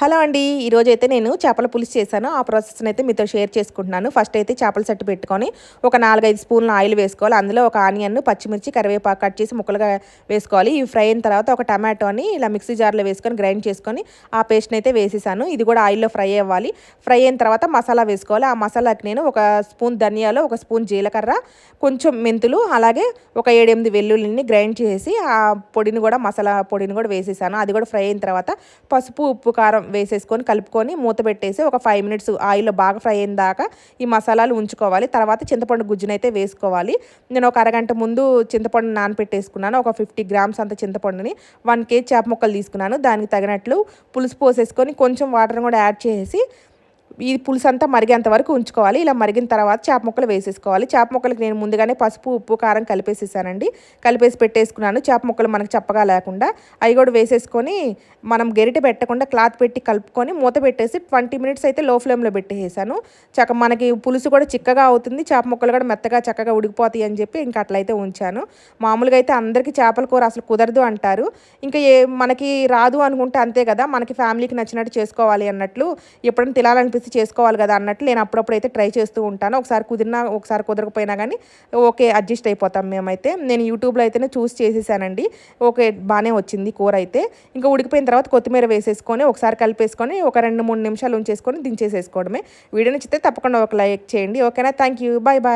Hello అండి ఈరోజు అయితే నేను చేపల పులుసు చేశాను. ఆ ప్రాసెస్ని అయితే మీతో షేర్ చేసుకుంటున్నాను. ఫస్ట్ అయితే చేపల సెట్ పెట్టుకొని ఒక నాలుగైదు స్పూన్ల ఆయిల్ వేసుకోవాలి. అందులో ఒక ఆనియన్ పచ్చిమిర్చి కరివేపాకు కట్ చేసి ముక్కలుగా వేసుకోవాలి. ఇవి ఫ్రై అయిన తర్వాత ఒక టమాటోని ఇలా మిక్సీ జార్లో వేసుకొని గ్రైండ్ చేసుకొని ఆ పేస్ట్ని అయితే వేసేసాను. ఇది కూడా ఆయిల్లో ఫ్రై అవ్వాలి. ఫ్రై అయిన తర్వాత మసాలా వేసుకోవాలి. ఆ మసాలాకి నేను ఒక స్పూన్ ధనియాలు ఒక స్పూన్ జీలకర్ర కొంచెం మెంతులు అలాగే ఒక ఏడెనిమిది వెల్లుల్లిని గ్రైండ్ చేసి ఆ పొడిని కూడా మసాలా పొడిని కూడా వేసేసాను. అది కూడా ఫ్రై అయిన తర్వాత పసుపు ఉప్పు కారం వేసేసుకొని కలుపుకొని మూత పెట్టేసి ఒక ఫైవ్ మినిట్స్ ఆయిల్లో బాగా ఫ్రై అయిన దాకా ఈ మసాలాలు ఉంచుకోవాలి. తర్వాత చింతపండు గుజ్జునైతే వేసుకోవాలి. నేను ఒక అరగంట ముందు చింతపండు నానపెట్టేసుకున్నాను. ఒక ఫిఫ్టీ గ్రామ్స్ అంత చింతపండుని వన్ కేజీ చేప ముక్కలు తీసుకున్నాను. దానికి తగినట్లు పులుసు పోసేసుకొని కొంచెం వాటర్ కూడా యాడ్ చేసి ఈ పులుసు అంతా మరిగేంత వరకు ఉంచుకోవాలి. ఇలా మరిగిన తర్వాత చేప ముక్కలు వేసేసుకోవాలి. చేప ముక్కలకి నేను ముందుగానే పసుపు ఉప్పు కారం కలిపేసేసానండి. కలిపేసి పెట్టేసుకున్నాను. చేప ముక్కలు మనకు చప్పగా లేకుండా అవి కూడా వేసేసుకొని మనం గెరిట పెట్టకుండా క్లాత్ పెట్టి కలుపుకొని మూత పెట్టేసి ట్వంటీ మినిట్స్ అయితే లో ఫ్లేమ్లో పెట్టేసాను చక్క మనకి పులుసు కూడా చిక్కగా అవుతుంది. చేప ముక్కలు కూడా మెత్తగా చక్కగా ఉడికిపోతాయి అని చెప్పి ఇంకా అట్లయితే ఉంచాను. మామూలుగా అయితే అందరికీ చేపల కూర అసలు కుదరదు అంటారు. ఇంకా ఏ మనకి రాదు అనుకుంటే అంతే కదా. మనకి ఫ్యామిలీకి నచ్చినట్టు చేసుకోవాలి అన్నట్లు ఎప్పుడైనా తినాలనిపిస్తుంది చేసి చేసుకోవాలి కదా అన్నట్టు నేను అప్పుడప్పుడు అయితే ట్రై చేస్తూ ఉంటాను. ఒకసారి కుదిరినా ఒకసారి కుదరకపోయినా కానీ ఓకే అడ్జస్ట్ అయిపోతాం మేమైతే. నేను యూట్యూబ్లో అయితేనే చూసి చేసేసానండి. ఓకే బాగానే వచ్చింది కూర అయితే. ఇంకా ఉడికిపోయిన తర్వాత కొత్తిమీర వేసేసుకొని ఒకసారి కలిపేసుకొని ఒక రెండు మూడు నిమిషాలు ఉంచేసుకొని దించేసేసుకోవడమే. వీడియో నచ్చితే తప్పకుండా ఒక లైక్ చేయండి. ఓకేనా? Thank you. Bye bye